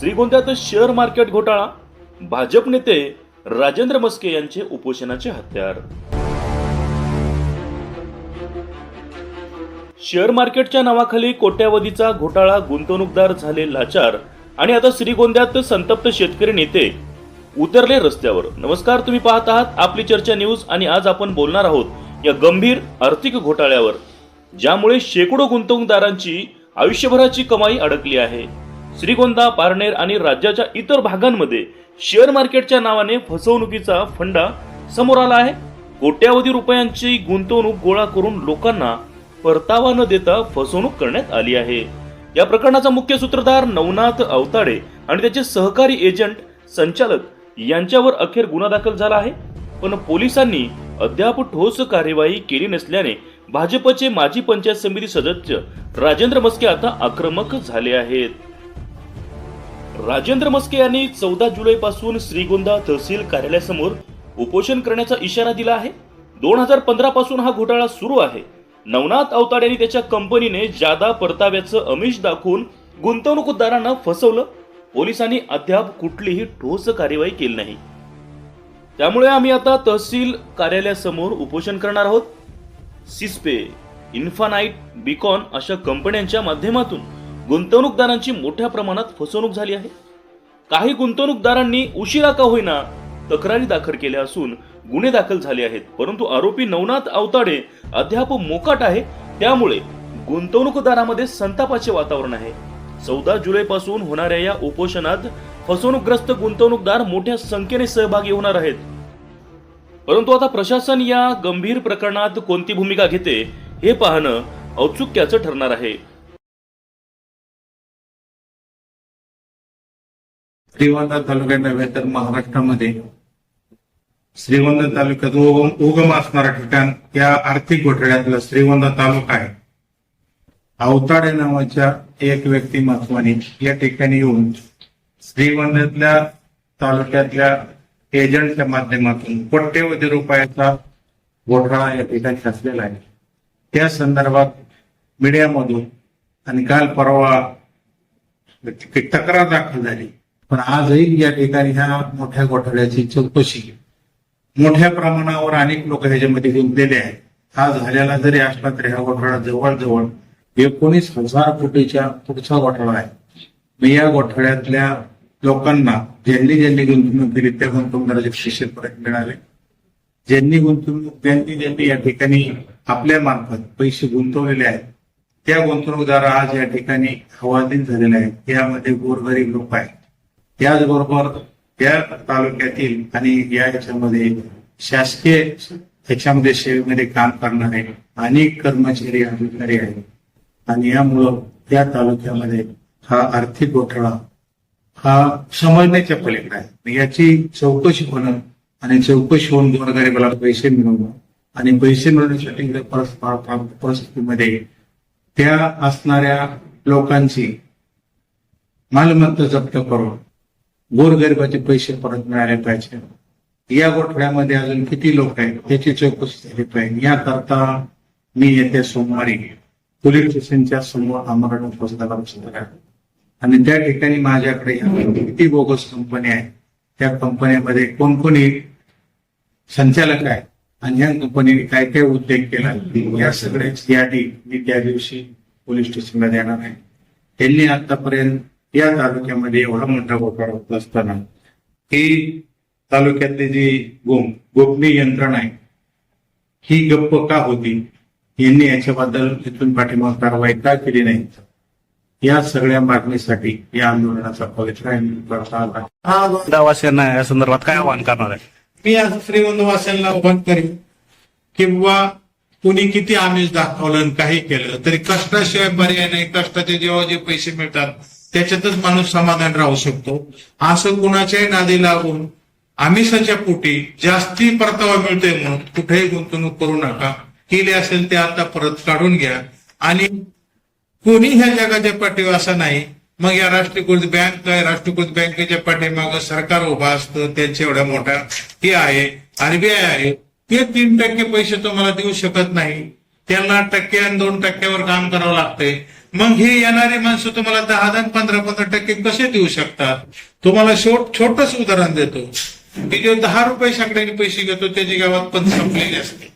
श्रीगोंद्यात share market घोटाळा भाजप नेते राजेंद्र मस्के यांचे उपोषणाचे हत्यार. शेअर मार्केटच्या नावाखाली कोट्यावधीचा घोटाळा गुंतवणूकदार झाले लाचार आणि आता श्रीगोंद्यात संतप्त शेतकरी नेते उतरले रस्त्यावर. नमस्कार तुम्ही पाहत आहात आपली चर्चा न्यूज आणि आज आपण बोलणार आहोत या गंभीर आर्थिक घोटाळ्यावर ज्यामुळे शेकडो गुंतवणूकदारांची आयुष्यभराची कमाई अडकली आहे. श्रीगोंदा पारनेर आणि राज्याच्या इतर भागांमध्ये शेअर मार्केटच्या नावाने फसवणुकीचा फंडा समोर आला आहे. कोट्यावधी रुपयांची गुंतवणूक गोळा करून लोकांना परतावा न देता फसवणूक करण्यात आली आहे. या प्रकरणाचा मुख्य सूत्रधार नवनाथ अवताडे आणि त्याचे सहकारी एजंट संचालक यांच्यावर अखेर गुन्हा दाखल झाला आहे. पण पोलिसांनी अद्याप ठोस कार्यवाही केली नसल्याने भाजपचे माजी पंचायत समिती सदस्य राजेंद्र मस्के आता आक्रमक झाले आहेत. राजेंद्र मस्के यांनी चौदा जुलै पासून श्रीगोंदा तहसील कार्यालयासमोर उपोषण करण्याचा इशारा दिला आहे. दोन हजार पंधरा पासून हा घोटाळा सुरू आहे. नवनाथ अवताड यांनी त्याच्या कंपनीने जादा परताव्याचं अमिष दाखवून गुंतवणूकदारांना फसवलं. पोलिसांनी अद्याप कुठलीही ठोस कार्यवाही केली नाही. त्यामुळे आम्ही आता तहसील कार्यालयासमोर उपोषण करणार आहोत. सिस्पे इन्फानाईट बिकॉन अशा कंपन्यांच्या माध्यमातून. गुंतवणूकदारांची मोठ्या प्रमाणात फसवणूक झाली आहे. काही गुंतवणूकदारांनी उशिरा का होईना तक्रारी दाखल केल्या असून गुन्हे दाखल झाले आहेत. परंतु आरोपी नवनाथ अवताडे अद्याप मोकाट आहे. त्यामुळे गुंतवणूकदारामध्ये संतापाचे वातावरण आहे. चौदा जुलै पासून होणाऱ्या या उपोषणात फसवणूकग्रस्त गुंतवणूकदार मोठ्या संख्येने सहभागी होणार आहेत. परंतु आता प्रशासन या गंभीर प्रकरणात कोणती भूमिका घेते हे पाहणं औत्सुक्याचं ठरणार आहे. श्रीगोंदा तालुक्यात नव्हे तर महाराष्ट्रामध्ये. श्रीगोंदा तालुक्यात उगम उगम असणारा ठिकाण या आर्थिक घोटाळ्यातला श्रीगोंदा तालुका आहे. अवताडे नावाच्या एक व्यक्ती महत्वाने या ठिकाणी येऊन श्रीगोंद्यातल्या तालुक्यातल्या एजंटच्या माध्यमातून कोट्यवधी रुपयाचा घोटाळा या ठिकाणी असलेला आहे. त्या संदर्भात मीडियामधून आणि काल परवा तक्रार दाखल झाली. पण आजही या ठिकाणी ह्या मोठ्या घोटाळ्याची चौकशी मोठ्या प्रमाणावर अनेक लोक ह्याच्यामध्ये गुंतलेले आहेत. हा झालेला जरी असला तरी हा घोटाळा जवळजवळ एकोणीस हजार कोटीच्या पुढचा घोटाळा आहे. मी या घोटाळ्यातल्या लोकांना ज्यांनी ज्यांनी गुंतवणूक केली त्या गुंतवणूकदाराचे पैसे परत मिळाले. ज्यांनी गुंतवणूक ज्यांनी ज्यांनी या ठिकाणी आपल्या मार्फत पैसे गुंतवलेले आहेत त्या गुंतवणूकदार आज या ठिकाणी हवालदिल झालेले आहेत. यामध्ये गोरगरीब लोक आहेत. त्याचबरोबर या तालुक्यातील आणि या याच्यामध्ये शासकीय याच्यामध्ये सेवेमध्ये काम करणारे अनेक कर्मचारी अधिकारी आहेत. आणि यामुळं या तालुक्यामध्ये हा आर्थिक घोटाळा हा समजण्याच्या पलीकडे आहे. याची चौकशी होणं आणि चौकशी होऊन गोरगरिबाला पैसे मिळवणं आणि पैसे मिळवण्यासाठी परस्पर परिस्थितीमध्ये त्या असणाऱ्या लोकांची मालमत्ता जप्त करून गोरगरिबाचे पैसे परत मिळाले पाहिजे. या गोठव्यामध्ये अजून किती लोक आहेत त्याची चौकशी झाली पाहिजे. याकरता मी येत्या सोमवारी पोलीस स्टेशनच्या समोर आमरण उपस्थित आणि त्या ठिकाणी माझ्याकडे किती बोगस कंपन्या आहेत त्या कंपन्यामध्ये कोणकोणी संचालक आहेत आणि या कंपनीने काय काय उद्योग केला या सगळ्याची यादी मी त्या दिवशी पोलीस स्टेशनला देणार आहे. त्यांनी आतापर्यंत या तालुक्यामध्ये एवढा मोठा घोटाळा होत असताना ही तालुक्यातली जी गोम गोपनीय यंत्रणा आहे ही गप्प का होती? यांनी याच्याबद्दल तिथून पाठीमाग कारवाई का केली नाही? या सगळ्या मागणीसाठी या आंदोलनाचा पवित्र करता हा या संदर्भात काय आवाहन करणार आहे? मी असं श्रीगोंदवासांना बंद करीन किंवा कुणी किती आमिष दाखवलं आणि काही केलं तरी कष्टाशिवाय पर्याय नाही. कष्टाचे जेव्हा जे पैसे मिळतात त्याच्यातच माणूस समाधान राहू शकतो. असं कुणाच्याही नादी लागून आमिषाच्या पोटी जास्ती परतावा मिळतोय म्हणून कुठेही गुंतवणूक करू नका. केली असेल ते आता परत काढून घ्या. आणि कोणी ह्या जगाच्या पाठीवर असा नाही मग या राष्ट्रीयकृत बँक आहे राष्ट्रीयकृत बँकेच्या पाठीमागं सरकार उभा असतं त्यांच्या एवढ्या मोठ्या हे आहे आरबीआय आहे. ते तीन टक्के पैसे तुम्हाला देऊ शकत नाही. त्यांना टक्के आणि दोन टक्क्यावर काम करावं लागतंय मग हे येणारी माणसं तुम्हाला दहा दहा पंधरा पंधरा टक्के कसे देऊ शकतात? तुम्हाला शेवट उदाहरण देतो. की जो दहा रुपये शाकड्याने पैसे घेतो त्याची गावात पण संपलेली असते.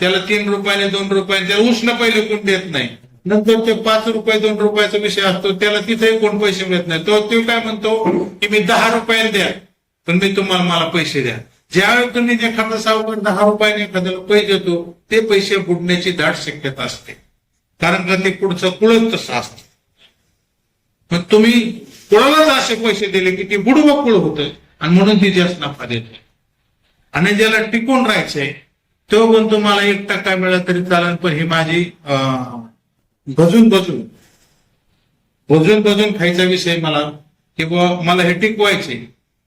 त्याला तीन रुपयाने दोन रुपयाने त्याला उष्ण पहिले कोण देत नाही. नंतर ते पाच रुपये दोन रुपयाचा विषय असतो त्याला तिथेही कोण पैसे मिळत नाही. तो तो काय म्हणतो की मी दहा रुपयाने द्या पण मी तुम्हाला मला पैसे द्या. ज्यावेळी तुम्ही एखादा सावकार दहा रुपयाने एखाद्याला पैसे देतो ते पैसे बुडण्याची दाट शक्यता असते. कारण का ते पुढचं कुळत तसं असतं. पण तुम्ही कुळालाच असे पैसे दिले की ते बुडव कुळ होतं आणि म्हणून ती जास्त नफा देते आणि ज्याला टिकून राहायचंय तो पण तुम्हाला एक टक्का मिळाला तरी चालेल पण ही माझी अं, भजून भजून. भजून भजून खायचा विषय मला की बुवा मला हे टिकवायचे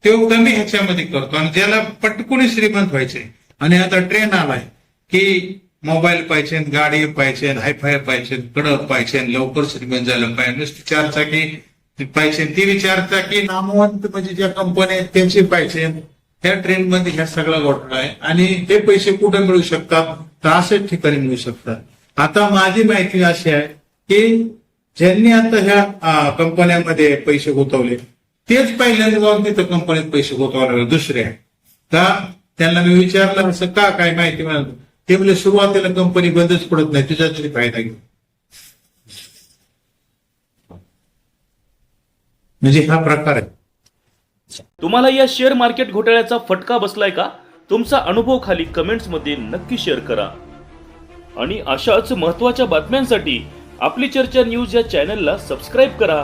ते कमी ह्याच्यामध्ये करतो. आणि ज्याला पटकुनी श्रीमंत व्हायचे. आणि आता ट्रेन आलाय की मोबाईल पाहिजे गाडी पाहिजे हायफाय पाहिजे कडक पाहिजे लवकर श्रीमंत झालं पाहिजे. नुसती चार चाकी पाहिजे ती विचार चाकी नामवंत म्हणजे ज्या कंपन्या आहेत त्यांची पाहिजे. त्या ट्रेन मध्ये ह्या सगळा घोटाळा आहे आणि ते पैसे कुठे मिळू शकतात? तर अशाच ठिकाणी मिळू शकतात. आता माझी माहिती अशी आहे की ज्यांनी आता ह्या कंपन्यांमध्ये पैसे गुंतवले तेच पहिल्यांदा जाऊन तिथं कंपनीत पैसे गोतवायला दुसरे. आहे का त्यांना मी विचारलं असं का काय माहिती म्हणाल ते म्हणजे सुरुवातीला कंपनी बंदच पडत नाही तुझ्या तरी फायदा घे. म्हणजे हा प्रकार आहे. तुम्हाला या शेअर मार्केट घोटाळ्याचा फटका बसलाय का? तुमचा अनुभव खाली कमेंट्समध्ये नक्की शेअर करा. आणि अशाच महत्त्वाच्या बातम्यांसाठी आपली चर्चा न्यूज या चॅनलला सबस्क्राईब करा.